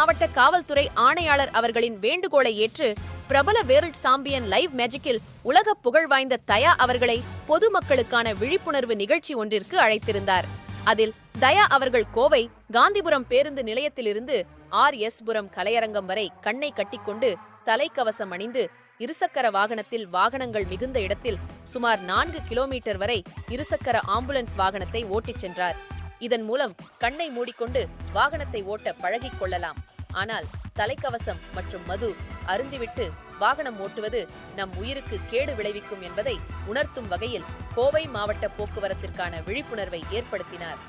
மாவட்ட காவல்துறை ஆணையாளர் அவர்களின் வேண்டுகோளை ஏற்று பிரபல வேர்ல்ட் சாம்பியன் லைவ் மேஜிக்கில் உலக புகழ் வாய்ந்த தயா அவர்களை பொதுமக்களுக்கான விழிப்புணர்வு நிகழ்ச்சி ஒன்றிற்கு அழைத்திருந்தார் அதில் தயா அவர்கள் கோவை காந்திபுரம் பேருந்து நிலையத்திலிருந்து ஆர் எஸ் புரம் கலையரங்கம் வரை கண்ணை கட்டிக்கொண்டு தலைக்கவசம் அணிந்து இருசக்கர வாகனத்தில் வாகனங்கள் மிகுந்த இடத்தில் சுமார் நான்கு கிலோமீட்டர் வரை இருசக்கர ஆம்புலன்ஸ் வாகனத்தை ஓட்டிச் சென்றார் இதன் மூலம் கண்ணை மூடிக்கொண்டு வாகனத்தை ஓட்ட பழகிக் கொள்ளலாம் ஆனால் தலைக்கவசம் மற்றும் மது அருந்திவிட்டு வாகனம் ஓட்டுவது நம் உயிருக்கு கேடு விளைவிக்கும் என்பதை உணர்த்தும் வகையில் கோவை மாவட்ட போக்குவரத்திற்கான விழிப்புணர்வை ஏற்படுத்தினார்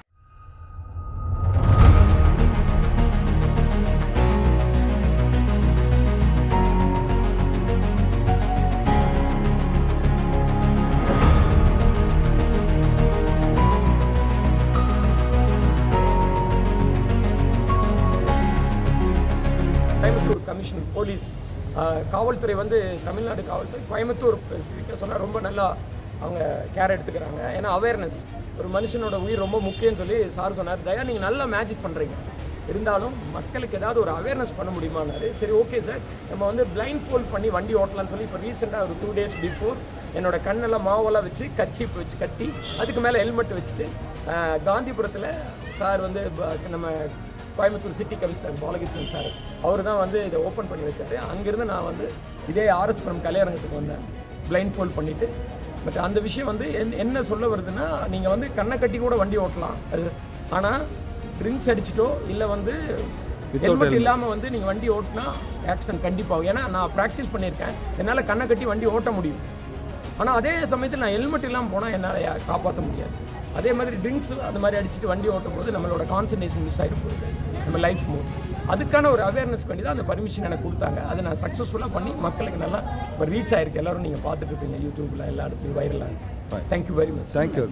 காவல்துறை வந்து தமிழ்நாடு காவல்துறை கோயம்புத்தூர் ஸ்பெசிஃபிக்காக சொன்னால் ரொம்ப நல்லா அவங்க கேர் எடுத்துக்கிறாங்க ஏன்னா அவேர்னஸ் ஒரு மனுஷனோட உயிர் ரொம்ப முக்கியம்னு சொல்லி சார் சொன்னார் தயா நீங்கள் நல்லா மேஜிக் பண்ணுறீங்க இருந்தாலும் மக்களுக்கு ஏதாவது ஒரு அவேர்னஸ் பண்ண முடியுமானாரு சரி ஓகே சார் நம்ம வந்து பிளைண்ட் ஃபோல்ட் பண்ணி வண்டி ஓட்டலாம்னு சொல்லி இப்போ ரீசெண்டாக ஒரு டூ டேஸ் பிஃபோர் என்னோட கண்ணெல்லாம் மாவெல்லாம் வச்சு கச்சி வச்சு கட்டி அதுக்கு மேலே ஹெல்மெட் வச்சுட்டு காந்திபுரத்தில் சார் வந்து நம்ம Coimbatore city commissioner Balakrishnan sir அவர் தான் வந்து இதை ஓப்பன் பண்ணி வச்சார் அங்கேருந்து நான் வந்து இதே ஆர்எஸ்புரம் கலையரங்கத்துக்கு வந்தேன் பிளைண்ட் ஃபோல்ட் பண்ணிவிட்டு பட் அந்த விஷயம் வந்து என் என்ன சொல்ல வருதுன்னா நீங்கள் வந்து கண்ணை கட்டி கூட வண்டி ஓட்டலாம் அது ஆனால் ட்ரிங்க்ஸ் அடிச்சிட்டோ இல்லை வந்து ஹெல்மெட் இல்லாமல் வந்து நீங்கள் வண்டி ஓட்டினா ஆக்சிடென்ட் கண்டிப்பாகும் ஏன்னா நான் ப்ராக்டிஸ் பண்ணியிருக்கேன் என்னால் கண்ணை கட்டி வண்டி ஓட்ட முடியும் ஆனால் அதே சமயத்தில் நான் ஹெல்மெட் இல்லாமல் போனால் என்னால் காப்பாற்ற முடியாது அதே மாதிரி ட்ரிங்க்ஸ் அந்த மாதிரி அடிச்சுட்டு வண்டி ஓட்டும் போது நம்மளோட கான்சன்ட்ரேஷன் மிஸ் ஆகிடும் போகுது நம்ம லைஃப் மூவ் அதுக்கான ஒரு அவேர்னஸ் பண்ணி தான் அந்த பர்மிஷன் எனக்கு கொடுத்தாங்க அதை நான் சக்ஸஸ்ஃபுல்லாக பண்ணி மக்களுக்கு நல்லா இப்போ ரீச் ஆயிருக்கு எல்லோரும் நீங்கள் பார்த்துட்டு இருக்கீங்க யூடியூப்பில் எல்லா இடத்துலையும் வைரலாக thank you very much thank you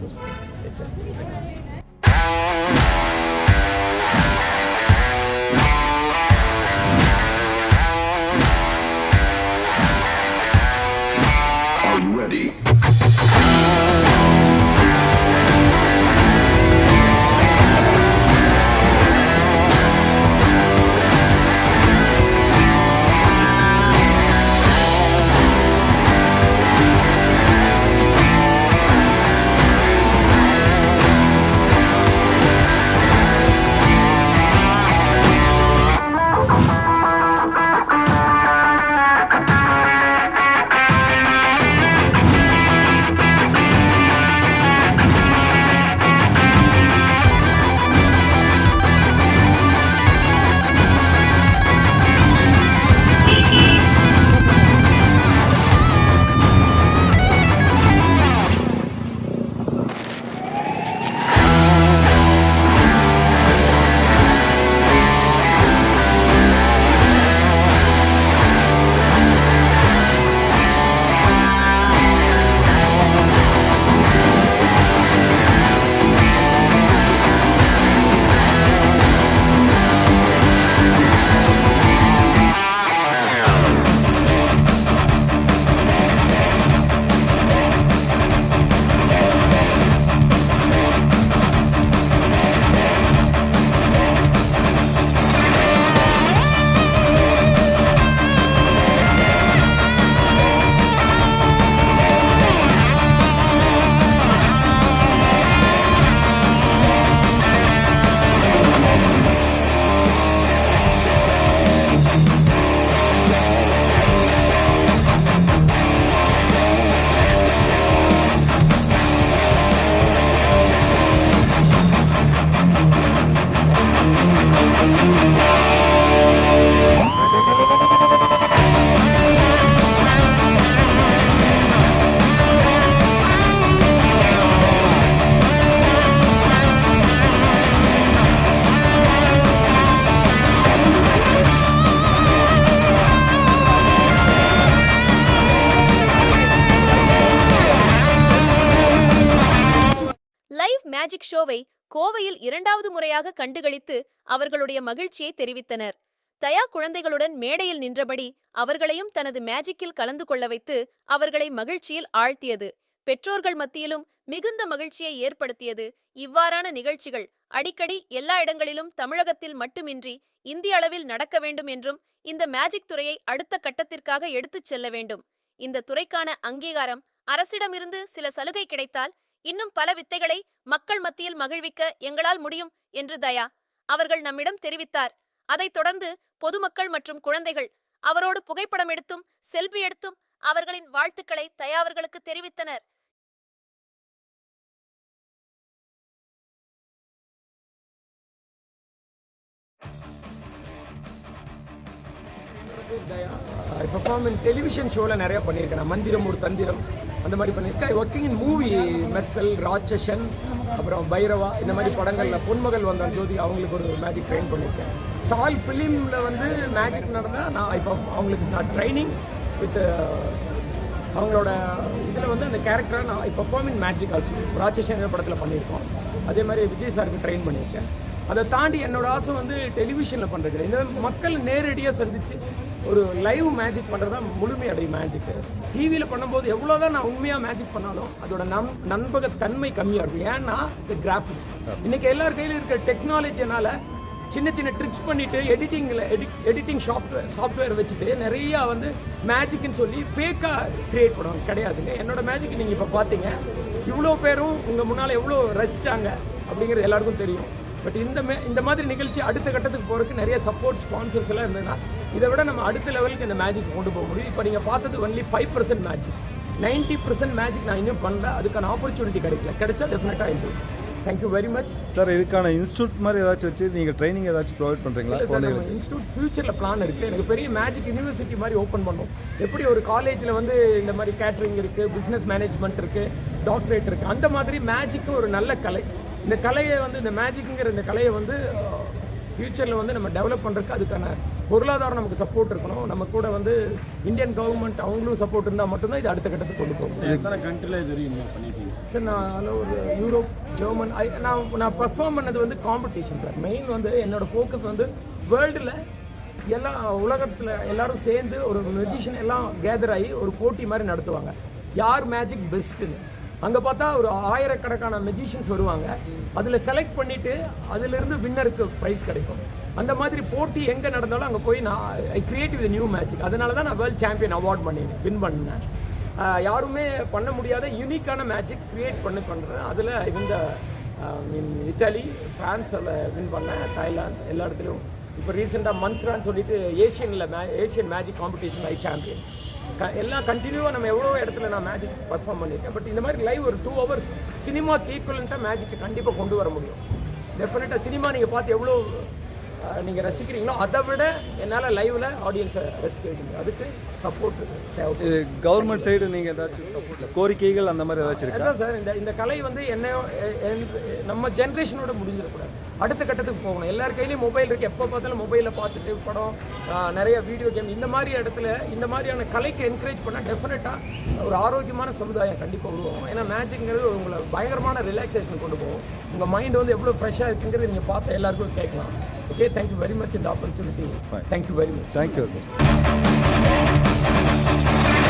magic ஷோவை கோவையில் இரண்டாவது முறையாக கண்டுகளித்து அவர்களுடைய மகிழ்ச்சியை தெரிவித்தனர் தயா குழந்தைகளுடன் மேடையில் நின்றபடி அவர்களையும் தனது மேஜிக்கில் கலந்து கொள்ள வைத்து அவர்களை மகிழ்ச்சியில் ஆழ்த்தியது பெற்றோர்கள் மத்தியிலும் மிகுந்த மகிழ்ச்சியை ஏற்படுத்தியது இவ்வாறான நிகழ்ச்சிகள் அடிக்கடி எல்லா இடங்களிலும் தமிழகத்தில் மட்டுமின்றி இந்திய அளவில் நடக்க வேண்டும் என்றும் இந்த மேஜிக் துறையை அடுத்த கட்டத்திற்காக எடுத்துச் செல்ல வேண்டும் இந்த துறைக்கான அங்கீகாரம் அரசிடமிருந்து சில சலுகை கிடைத்தால் இன்னும் பல வித்தைகளை மக்கள் மத்தியில் மகிழ்விக்க எங்களால் முடியும் என்று தயா அவர்கள் நம்மிடம் தெரிவித்தார் அதைத் தொடர்ந்து பொதுமக்கள் மற்றும் குழந்தைகள் அவரோடு புகைப்படம் எடுத்தும் செல்பி எடுத்தும் அவர்களின் வாழ்த்துக்களை தயாவர்களுக்கு தெரிவித்தனர் இப்போ டெலிவிஷன் ஷோவில் பண்ணியிருக்கேன் மந்திரம் ஒரு தந்திரம் அந்த மாதிரி பண்ணியிருக்கேன் working in movie Mersal Ratsasan அப்புறம் பைரவா இந்த மாதிரி படங்களில் பொன்மகள் வந்தால் ஜோதி அவங்களுக்கு ஒரு மேஜிக் ட்ரெயின் பண்ணியிருக்கேன் ஆல் ஃபிலிமில் வந்து மேஜிக் நடந்தால் நான் இப்போ அவங்களுக்கு நான் ட்ரைனிங் வித் uh, அவங்களோட இதில் வந்து அந்த கேரக்டராக நான் இப்போ perform in magic also Ratsasan படத்தில் பண்ணியிருக்கோம் அதே மாதிரி விஜய் சாருக்கு ட்ரெயின் பண்ணியிருக்கேன் அதை தாண்டி என்னோடய ஆசை வந்து டெலிவிஷனில் பண்ணுறது இந்த மக்கள் நேரடியாக சந்தித்து ஒரு லைவ் மேஜிக் பண்ணுறது தான் முழுமையடை மேஜிக்கு டிவியில் பண்ணும்போது எவ்வளோ தான் நான் உண்மையாக மேஜிக் பண்ணாலும் அதோட நம் நண்பகத்தன்மை கம்மியாக இருக்கும் ஏன்னா இந்த கிராஃபிக்ஸ் இன்றைக்கி எல்லார் கையிலும் இருக்கிற டெக்னாலஜினால் சின்ன சின்ன ட்ரிக்ஸ் பண்ணிவிட்டு எடிட்டிங்கில் எடிட் எடிட்டிங் சாஃப்ட்வேர் சாஃப்ட்வேர் வச்சுட்டு நிறையா வந்து மேஜிக்னு சொல்லி ஃபேக்காக க்ரியேட் பண்ணுவாங்க கிடையாதுங்க என்னோடய மேஜிக் நீங்கள் இப்போ பார்த்தீங்க இவ்வளோ பேரும் உங்கள் முன்னால் எவ்வளோ ரசித்தாங்க அப்படிங்கிறது எல்லாருக்கும் தெரியும் பட் இந்த மே இந்த மாதிரி நிகழ்ச்சி அடுத்த கட்டத்துக்கு போகிறதுக்கு நிறைய சப்போர்ட் ஸ்பான்சர்ஸ் எல்லாம் இருந்ததுன்னா இதை விட நம்ம அடுத்த லெவலுக்கு இந்த மேஜிக் கொண்டு போக முடியும் இப்போ நீங்கள் பார்த்தது only five percent magic ninety percent magic நான் இன்னும் பண்ணல அதுக்கான ஆப்பர்ச்சுனிட்டி கிடைக்கல கிடைச்சா டெஃபினட்டாக இருக்கும் thank you very much sir இதுக்கான இன்ஸ்டியூட் மாதிரி ஏதாச்சும் வச்சு நீங்கள் ட்ரைனிங் ஏதாச்சும் ப்ரொவைட் பண்ணுறீங்களா குழந்தைங்களுக்கு இன்ஸ்டியூட் ஃபியூச்சரில் பிளான் இருக்குது எனக்கு பெரிய மேஜிக் யூனிவர்சிட்டி மாதிரி ஓப்பன் பண்ணும் எப்படி ஒரு காலேஜில் வந்து இந்த மாதிரி கேட்ரிங் இருக்குது பிஸ்னஸ் மேனேஜ்மெண்ட் இருக்குது டாக்டரேட் இருக்குது அந்த மாதிரி மேஜிக்கு ஒரு நல்ல கலை இந்த கலையை வந்து இந்த மேஜிக்குங்கிற இந்த கலையை வந்து ஃப்யூச்சரில் வந்து நம்ம டெவலப் பண்ணுறதுக்கு அதுக்கான பொருளாதாரம் நமக்கு சப்போர்ட் இருக்கணும் நம்ம கூட வந்து இந்தியன் கவர்மெண்ட் அவங்களும் சப்போர்ட் இருந்தால் மட்டும்தான் இது அடுத்த கட்டத்துக்கு கொண்டு போகும் எத்தனை கண்ட்ரியில் இது சார் நான் ஒரு யூரோப் ஜெர்மன் ஐ நான் நான் பர்ஃபார்ம் பண்ணது வந்து காம்படிஷன் சார் மெயின் வந்து என்னோடய ஃபோக்கஸ் வந்து வேர்ல்டில் எல்லா உலகத்தில் எல்லாரும் சேர்ந்து ஒரு மெஜிஷியன் எல்லாம் கேதர் ஆகி ஒரு போட்டி மாதிரி நடத்துவாங்க யார் மேஜிக் பெஸ்ட்டுன்னு அங்கே பார்த்தா ஒரு ஆயிரக்கணக்கான மெஜிஷியன்ஸ் வருவாங்க அதில் செலக்ட் பண்ணிவிட்டு அதிலிருந்து வின்னருக்கு ப்ரைஸ் கிடைக்கும் அந்த மாதிரி போட்டி எங்கே நடந்தாலும் அங்கே போய் நான் I create with new magic அதனால தான் நான் வேர்ல்டு சாம்பியன் அவார்ட் பண்ணி வின் பண்ணேன் யாருமே பண்ண முடியாத யூனிக்கான மேஜிக் க்ரியேட் பண்ணி பண்ணுறேன் அதில் இந்த மீன் இட்டாலி ஃப்ரான்ஸில் வின் பண்ணேன் தாய்லாந்து எல்லா இடத்துலையும் இப்போ ரீசெண்டாக மந்த்ரான்னு சொல்லிட்டு ஏஷியனில் மே Asian magic competition I champion க எல்லாம் கண்டினியூவாக நம்ம எவ்வளோ இடத்துல நான் மேஜிக் பர்ஃபார்ம் பண்ணியிருக்கேன் பட் இந்த மாதிரி லைவ் ஒரு டூ ஹவர்ஸ் சினிமாக்கு ஈக்குவலண்ட்டாக மேஜிக்கை கண்டிப்பாக கொண்டு வர முடியும் டெஃபினட்டாக சினிமா நீங்கள் பார்த்து எவ்வளோ நீங்கள் ரசிக்கிறீங்களோ அதை விட என்னால் லைவில் ஆடியன்ஸை ரசிக்க முடியும் அதுக்கு சப்போர்ட் தேவை இது கவர்மெண்ட் சைடு நீங்கள் ஏதாச்சும் சப்போர்ட் கோரிக்கைகள் அந்த மாதிரி ஏதாச்சும் இருக்கா சார் இந்த இந்த கலை வந்து என்ன நம்ம ஜென்ரேஷனோட முடிஞ்சிடக்கூடாது அடுத்த கட்டத்துக்கு போகணும் எல்லார் கையிலையும் மொபைல் இருக்குது எப்போ பார்த்தாலும் மொபைலில் பார்த்துட்டு படம் நிறைய வீடியோ கேம் இந்த மாதிரி இடத்துல இந்த மாதிரியான கலைக்கு என்கரேஜ் பண்ணால் டெஃபினட்டாக ஒரு ஆரோக்கியமான சமுதாயம் கண்டிப்பாக உருவாகும் ஏன்னா மேஜிக்ங்கிறது உங்களை பயங்கரமான ரிலாக்ஸேஷன் கொண்டு போகும் உங்கள் மைண்ட் வந்து எவ்வளோ ஃப்ரெஷ்ஷாக இருக்குங்கிறது நீங்கள் பார்த்து எல்லாருக்கும் கேட்கலாம் Okay, thank you very much for the opportunity. Fine. Thank you very much. Thank you.